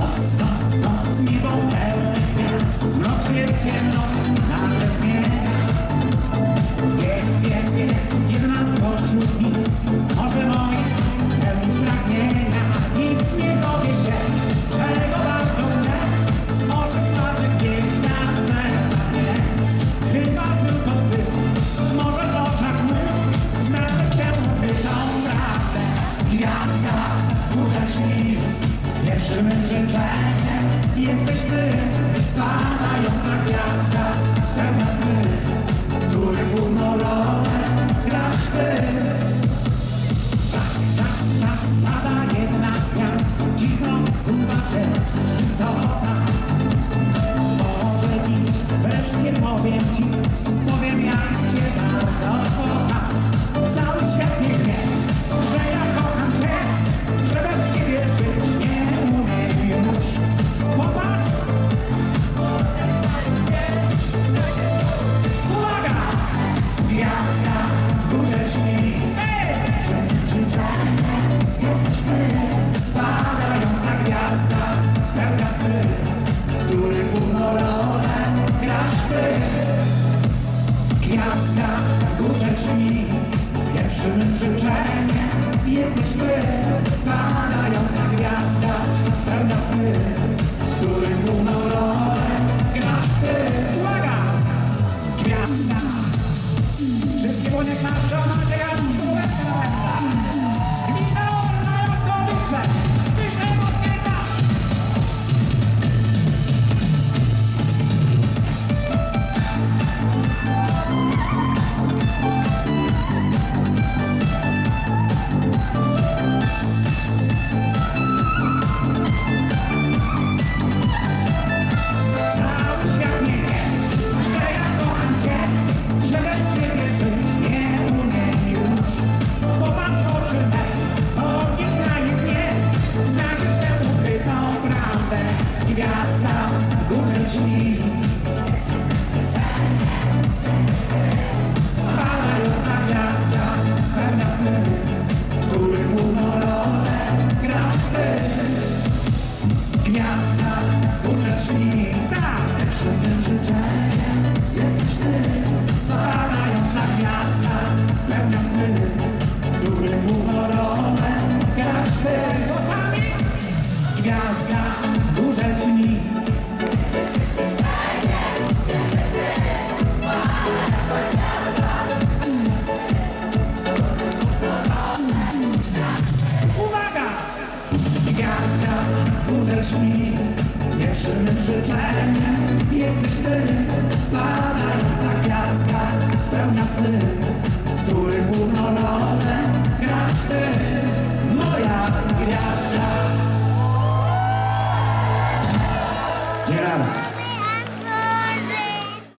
Noc, noc, noc, niebo pełne gwiazd, zmrok nawet pierwszym życzeniem jesteś ty, spadająca gwiazda, spełnia sny, który główną rolę grasz ty. Tak, tak, tak, spada jedna gwiazd, cicho zsuwa się z wysoka. Może dziś wreszcie powiem ci, sny, który główną rolę grasz ty. Gwiazda górze śni, pierwszym życzeniem jesteś ty, spadająca gwiazda, spełnia sny, Gwiazda w górze śni. Spadająca gwiazda spełnia sny, który główną rolę grasz ty. Gwiazda górze śni Pierwszym życzeniem jesteś ty. Spadająca gwiazda spełnia sny Który główną rolę grasz ty. Gwiazda śni Uwaga! Gwiazda śni Pierwszym życzeniem jesteś ty. Spadająca gwiazda spełnia sny